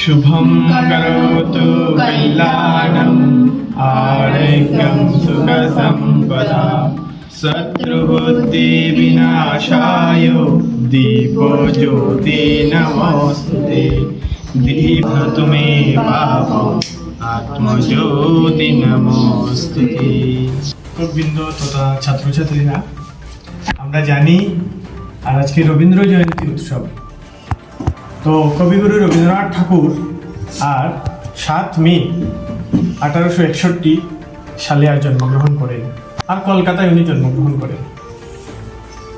शुभं करोतु कल्याणम् आरोग्यं सुखसम्पदा शत्रुबुद्धिविनाशाय दीपो ज्योति नमोऽस्तु ते दीपतु मे पापम् আত্মজ্যোতি নমস্তুতে বৃন্দ তথা ছাত্রছাত্রীরা আমরা জানি আর আজকে রবীন্দ্র জয়ন্তী উৎসব তো কবিগুরু রবীন্দ্রনাথ ঠাকুর আর সাত মে আঠারোশো একষট্টি সালে আর জন্মগ্রহণ করেন। আর কলকাতায় উনি জন্মগ্রহণ করেন।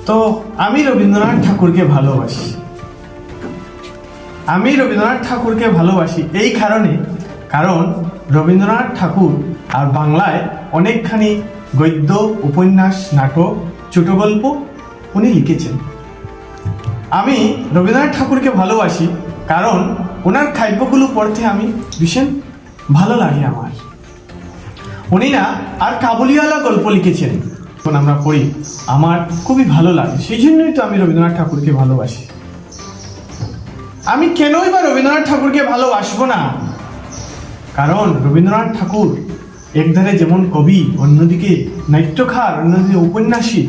তো আমি রবীন্দ্রনাথ ঠাকুরকে ভালোবাসি। আমি রবীন্দ্রনাথ ঠাকুরকে ভালোবাসি এই কারণে কারণ রবীন্দ্রনাথ ঠাকুর আর বাংলায় অনেকখানি গদ্য, উপন্যাস, নাটক ছোট গল্প উনি লিখেছেন। আমি রবীন্দ্রনাথ ঠাকুরকে ভালোবাসি, কারণ ওনার কাব্যগুলো পড়তে আমি ভীষণ ভালো লাগে আমার। উনি না আর কাবুলিওয়ালা গল্প লিখেছেন এখন আমরা পড়ি, আমার খুবই ভালো লাগে, সেই জন্যই তো আমি রবীন্দ্রনাথ ঠাকুরকে ভালোবাসি। আমি কেনই বা রবীন্দ্রনাথ ঠাকুরকে ভালোবাসবো না? কারণ রবীন্দ্রনাথ ঠাকুর একধারে যেমন কবি, অন্যদিকে নাট্যকার, অন্যদিকে উপন্যাসী।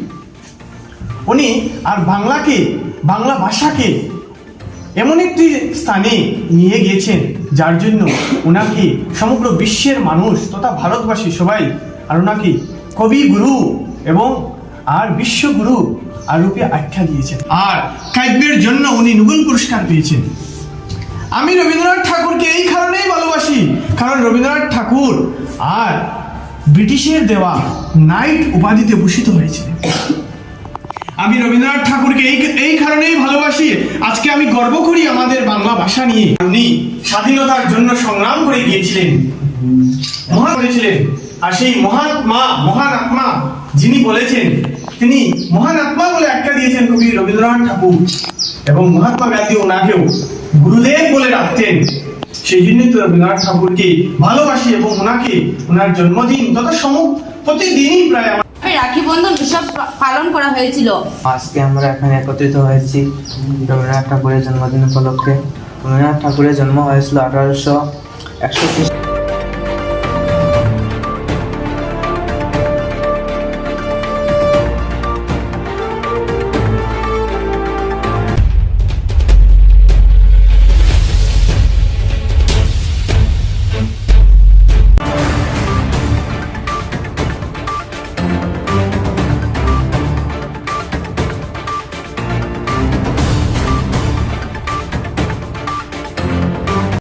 উনি আর বাংলাকে বাংলা ভাষাকে এমন একটি স্থানে নিয়ে গিয়েছেন, যার জন্য ওনাকে সমগ্র বিশ্বের মানুষ তথা ভারতবাসী সবাই, আর ওনাকে কবি গুরু এবং আর বিশ্বগুরু আর রূপে আখ্যা দিয়েছেন। আর কাব্যের জন্য উনি নোবেল পুরস্কার পেয়েছেন। আমি রবীন্দ্রনাথ ঠাকুরকে এই কারণেই ভালোবাসি, কারণ রবীন্দ্রনাথ ঠাকুর আর ব্রিটিশের দেওয়া নাইট উপাধিতে ভূষিত হয়েছিলেন। আমি রবীন্দ্রনাথ ঠাকুরকে এই এই কারণেই ভালোবাসি। আজকে আমি গর্ব করি আমাদের বাংলা ভাষা নিয়ে। উনি স্বাধীনতার জন্য সংগ্রাম করে গিয়েছিলেন। মহান করেছিলেন। আর সেই মহাত্মা, মহান আত্মা যিনি বলেছেন, তিনি মহান আত্মা বলে একটা দিয়েছেন কবি রবীন্দ্রনাথ ঠাকুর। এবং মহাত্মা গান্ধী ওনাকেও গুরুদেব বলে রাখতেন সেই জন্যই তো রবীন্দ্রনাথ ঠাকুরকে ভালোবাসি এবং ওনাকে, ওনার জন্মদিন তথা সম প্রতিদিনই প্রায় রাখি বন্ধন উৎসব পালন করা হয়েছিল। আজকে আমরা এখানে একত্রিত হয়েছি রবীন্দ্রনাথ ঠাকুরের জন্মদিন উপলক্ষে। রবীন্দ্রনাথ ঠাকুরের জন্ম হয়েছিল আঠারোশো একষট্টি